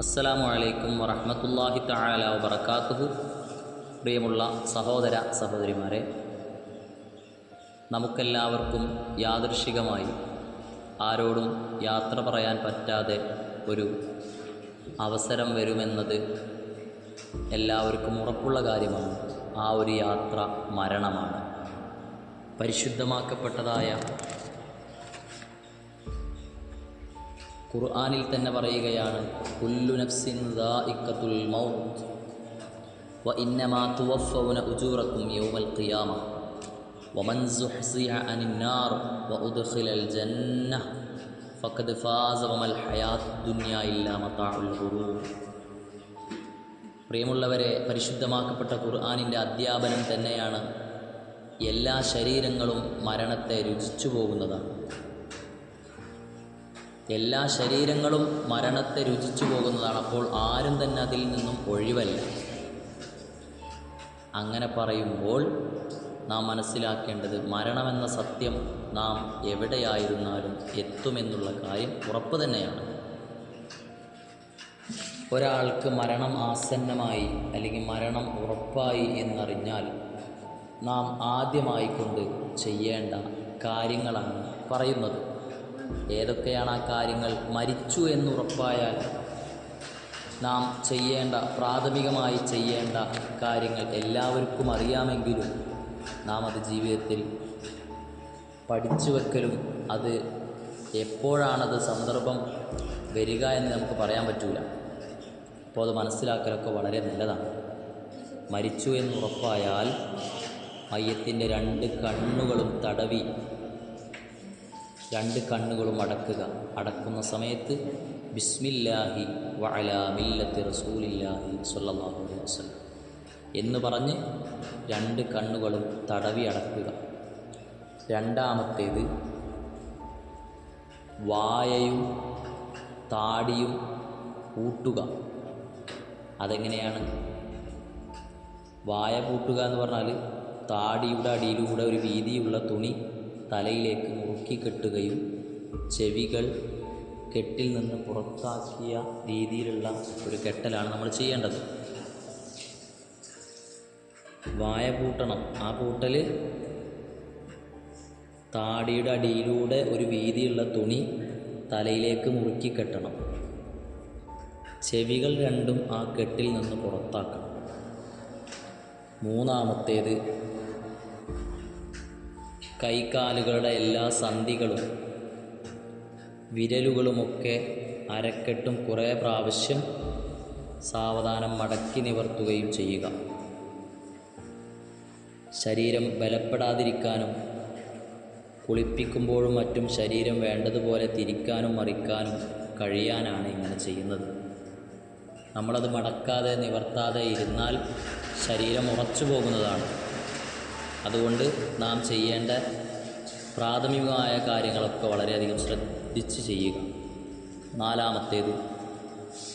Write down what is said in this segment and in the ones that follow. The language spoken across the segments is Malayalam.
അസ്സലാമു അലൈക്കും വറഹമത്തല്ലാഹി താല വബറകാതുഹു പ്രിയമുള്ള സഹോദര സഹോദരിമാരെ നമുക്കെല്ലാവർക്കും യാദൃശികമായി ആരോടും യാത്ര പറയാൻ പറ്റാതെ ഒരു അവസരം വരുമെന്നത് എല്ലാവർക്കും ഉറപ്പുള്ള കാര്യമാണ്. ആ ഒരു യാത്ര മരണമാണ്. പരിശുദ്ധമാക്കപ്പെട്ടതായ ഖുർആനിൽ തന്നെ പറയുകയാണ് കുല്ലു നഫ്സിൻ മൗത്ത് വ യൗമൽ ഖിയാമ പ്രിയമുള്ളവരെ പരിശുദ്ധമാക്കപ്പെട്ട ഖുർആാനിന്റെ അധ്യാപനം തന്നെയാണ് എല്ലാ ശരീരങ്ങളും മരണത്തെ രുചിച്ചു പോകുന്നതാണ്. എല്ലാ ശരീരങ്ങളും മരണത്തെ രുചിച്ചു പോകുന്നതാണ്. അപ്പോൾ ആരും തന്നെ അതിൽ നിന്നും ഒഴിവല്ല. അങ്ങനെ പറയുമ്പോൾ നാം മനസ്സിലാക്കേണ്ടത് മരണമെന്ന സത്യം നാം എവിടെയായിരുന്നാലും എത്തുമെന്നുള്ള കാര്യം ഉറപ്പ് തന്നെയാണ്. ഒരാൾക്ക് മരണം ആസന്നമായി അല്ലെങ്കിൽ മരണം ഉറപ്പായി എന്നറിഞ്ഞാൽ നാം ആദ്യമായി കൊണ്ട് ചെയ്യേണ്ട കാര്യങ്ങളാണ് പറയുന്നത്. ഏതൊക്കെയാണ് ആ കാര്യങ്ങൾ മരിച്ചു എന്നുറപ്പായാൽ നാം ചെയ്യേണ്ട പ്രാഥമികമായി ചെയ്യേണ്ട കാര്യങ്ങൾ എല്ലാവർക്കും അറിയാമെങ്കിലും നാം അത് ജീവിതത്തിൽ പഠിച്ചു വെക്കലും അത് എപ്പോഴാണത് സന്ദർഭം വരിക എന്ന് നമുക്ക് പറയാൻ പറ്റൂല. അപ്പോൾ അത് മനസ്സിലാക്കലൊക്കെ വളരെ നല്ലതാണ്. മരിച്ചു എന്നുറപ്പായാൽ മയ്യത്തിന്റെ രണ്ട് കണ്ണുകളും തടവി രണ്ട് കണ്ണുകളും അടക്കുക. അടക്കുന്ന സമയത്ത് ബിസ്മില്ലാഹി വഅല മില്ലത്തി റസൂലില്ലാഹി സ്വല്ലല്ലാഹു അലൈഹി വസല്ലം എന്ന് പറഞ്ഞ് രണ്ട് കണ്ണുകളും തടവി അടക്കുക. രണ്ടാമത്തേത് വായയും താടിയും കൂട്ടുക അതെങ്ങനെയാണ്? വായ പൂട്ടുക എന്ന് പറഞ്ഞാൽ താടിയുടെ അടിയിലൂടെ ഒരു വീതിയുള്ള തുണി തലയിലേക്ക് മുറുക്കിക്കെട്ടുകയും ചെവികൾ കെട്ടിൽ നിന്ന് പുറത്താക്കിയ രീതിയിലുള്ള ഒരു കെട്ടലാണ് നമ്മൾ ചെയ്യേണ്ടത്. വായ പൂട്ടണം. ആ പൂട്ടൽ താടിയുടെ അടിയിലൂടെ ഒരു വീതിയുള്ള തുണി തലയിലേക്ക് മുറുക്കി കെട്ടണം. ചെവികൾ രണ്ടും ആ കെട്ടിൽ നിന്ന് പുറത്താക്കണം. മൂന്നാമത്തേത് കൈകാലുകളുടെ എല്ലാ സന്ധികളും വിരലുകളുമൊക്കെ അരക്കെട്ടും കുറേ പ്രാവശ്യം സാവധാനം മടക്കി നിവർത്തുകയും ചെയ്യുക. ശരീരം ബലപ്പെടാതിരിക്കാനും കുളിപ്പിക്കുമ്പോഴും മറ്റും ശരീരം വേണ്ടതുപോലെ തിരിക്കാനും മറിക്കാനും കഴിയാനാണ് ഇങ്ങനെ ചെയ്യുന്നത്. നമ്മളത് മടക്കാതെ നിവർത്താതെ ഇരുന്നാൽ ശരീരം ഉറച്ചു പോകുന്നതാണ് അതുകൊണ്ട് നാം ചെയ്യേണ്ട പ്രാഥമികമായ കാര്യങ്ങളൊക്കെ വളരെയധികം ശ്രദ്ധിച്ച് ചെയ്യുക. നാലാമത്തേത്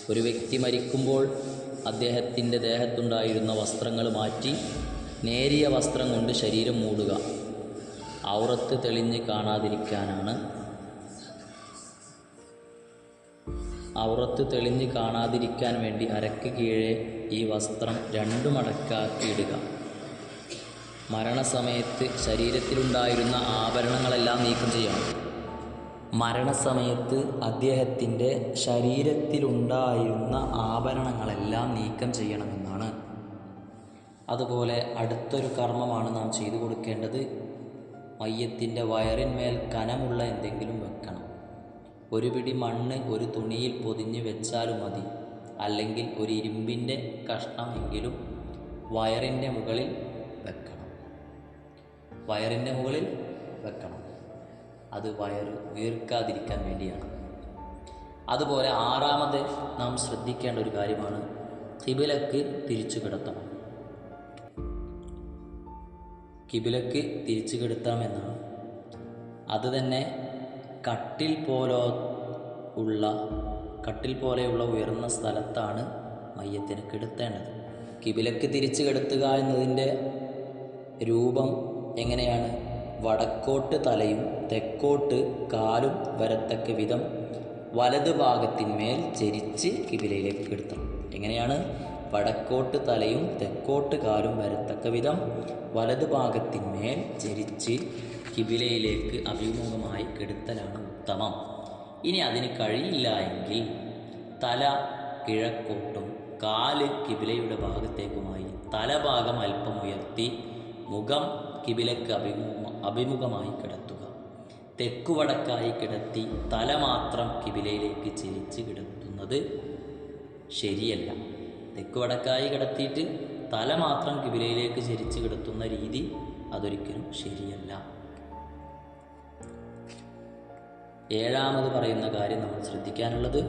ഒരു വ്യക്തി മരിക്കുമ്പോൾ അദ്ദേഹത്തിന്റെ ദേഹത്തുണ്ടായിരുന്ന വസ്ത്രങ്ങൾ മാറ്റി നേരിയ വസ്ത്രം കൊണ്ട് ശരീരം മൂടുക. ഔറത്ത് തെളിഞ്ഞ് കാണാതിരിക്കാനാണ്. ഔറത്ത് തെളിഞ്ഞ് കാണാതിരിക്കാൻ വേണ്ടി അരക്ക് കീഴെ ഈ വസ്ത്രം രണ്ടു മടക്കാക്കിയിടുക മരണസമയത്ത് ശരീരത്തിലുണ്ടായിരുന്ന ആഭരണങ്ങളെല്ലാം നീക്കം ചെയ്യണം. മരണസമയത്ത് അദ്ദേഹത്തിന്റെ ശരീരത്തിലുണ്ടായിരുന്ന ആഭരണങ്ങളെല്ലാം നീക്കം ചെയ്യണമെന്നാണ്. അതുപോലെ അടുത്തൊരു കർമ്മമാണ് നാം ചെയ്തു കൊടുക്കേണ്ടത്. മയ്യത്തിന്റെ വയറിന്മേൽ കനമുള്ള എന്തെങ്കിലും വെക്കണം. ഒരു പിടി മണ്ണ് ഒരു തുണിയിൽ പൊതിഞ്ഞ് വെച്ചാലും മതി. അല്ലെങ്കിൽ ഒരു ഇരുമ്പിന്റെ കഷ്ണമെങ്കിലും വയറിന്റെ മുകളിൽ വെക്കണം. വയറിന്റെ മുകളിൽ വെക്കണം. അത് വയറ് വീർക്കാതിരിക്കാൻ വേണ്ടിയാണ്. അതുപോലെ ആറാമത് നാം ശ്രദ്ധിക്കേണ്ട ഒരു കാര്യമാണ് കിബിലക്ക് തിരിച്ചു കിടത്തണം. കിബിലക്ക് തിരിച്ചു കിടത്താമെന്നാണ് അത് തന്നെ കട്ടിൽ പോലോ ഉള്ള കട്ടിൽ പോലെയുള്ള ഉയർന്ന സ്ഥലത്താണ് മയ്യത്തിന് കിടത്തേണ്ടത്. കിബിലക്ക് തിരിച്ചു കിടത്തുക എന്നതിന്റെ രൂപം എങ്ങനെയാണ്? വടക്കോട്ട് തലയും തെക്കോട്ട് കാലും വരത്തക്ക വിധം വലത് ഭാഗത്തിന്മേൽ ചരിച്ച് കിബിലയിലേക്ക് കിടത്തണം എങ്ങനെയാണ്? വടക്കോട്ട് തലയും തെക്കോട്ട് കാലും വരത്തക്ക വിധം വലത് ഭാഗത്തിന്മേൽ ചരിച്ച് കിബിലയിലേക്ക് അഭിമുഖമായി കെടുത്തലാണ് ഉത്തമം. ഇനി അതിന് കഴിയില്ല എങ്കിൽ തല കിഴക്കോട്ടും കാൽ കിബിലയുടെ ഭാഗത്തേക്കുമായി തലഭാഗം അല്പം ഉയർത്തി മുഖം കിബിലക്ക് അഭിമുഖ അഭിമുഖമായി കിടത്തുക. തെക്കുവടക്കായി കിടത്തി തല മാത്രം കിബിലയിലേക്ക് ചിരിച്ച് കിടത്തുന്നത് ശരിയല്ല. തെക്കുവടക്കായി കിടത്തിയിട്ട് തല മാത്രം കിബിലയിലേക്ക് ചരിച്ച് കിടത്തുന്ന രീതി അതൊരിക്കലും ശരിയല്ല. ഏഴാമത് പറയുന്ന കാര്യം നമ്മൾ ശ്രദ്ധിക്കാനുള്ളത്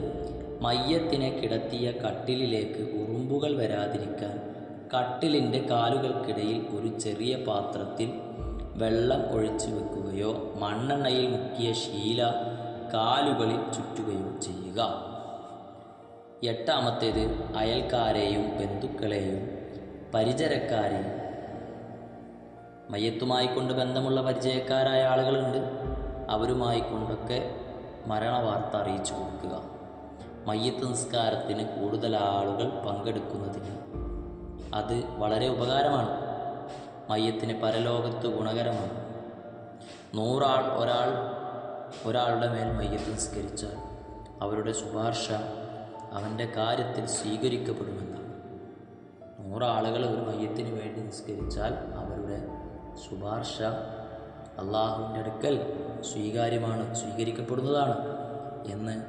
മയ്യത്തിനെ കിടത്തിയ കട്ടിലിലേക്ക് ഉറുമ്പുകൾ വരാതിരിക്കാൻ കട്ടിലിന്റെ കാലുകൾക്കിടയിൽ ഒരു ചെറിയ പാത്രത്തിൽ വെള്ളം ഒഴിച്ചു വെക്കുകയോ മണ്ണെണ്ണയിൽ മുക്കിയ ശീല കാലുകളിൽ ചുറ്റുകയോ ചെയ്യുക. എട്ടാമത്തേത് അയൽക്കാരെയും ബന്ധുക്കളെയും പരിചരക്കാരെയും മയ്യത്തുമായി കൊണ്ട് ബന്ധമുള്ള പരിചയക്കാരായ ആളുകളുണ്ട്. അവരുമായി കൊണ്ടൊക്കെ മരണവാർത്ത അറിയിച്ചു കൊടുക്കുക. മയ്യത്ത് നിസ്കാരത്തിന് കൂടുതൽ ആളുകൾ പങ്കെടുക്കുന്നതിന് അത് വളരെ ഉപകാരമാണ്. മയ്യത്തിന് പരലോകത്ത് ഗുണകരമാണ്. നൂറാൾ ഒരാൾ ഒരാളുടെ മേൽ മയ്യത്ത് നിസ്കരിച്ചാൽ അവരുടെ ശുപാർശ അവന്റെ കാര്യത്തിൽ സ്വീകരിക്കപ്പെടുമെന്നാണ്. നൂറാളുകൾ ഒരു മയ്യത്തിന് വേണ്ടി നിസ്കരിച്ചാൽ അവരുടെ ശുപാർശ അള്ളാഹുവിന്റെ അടുക്കൽ സ്വീകാര്യമാണ് സ്വീകരിക്കപ്പെടുന്നതാണ് എന്ന്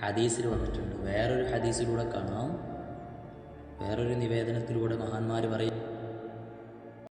ഹദീസിൽ വന്നിട്ടുണ്ട്. വേറൊരു ഹദീസിലൂടെ കാണാം. വേറൊരു നിവേദനത്തിലൂടെ മഹാന്മാർ പറയും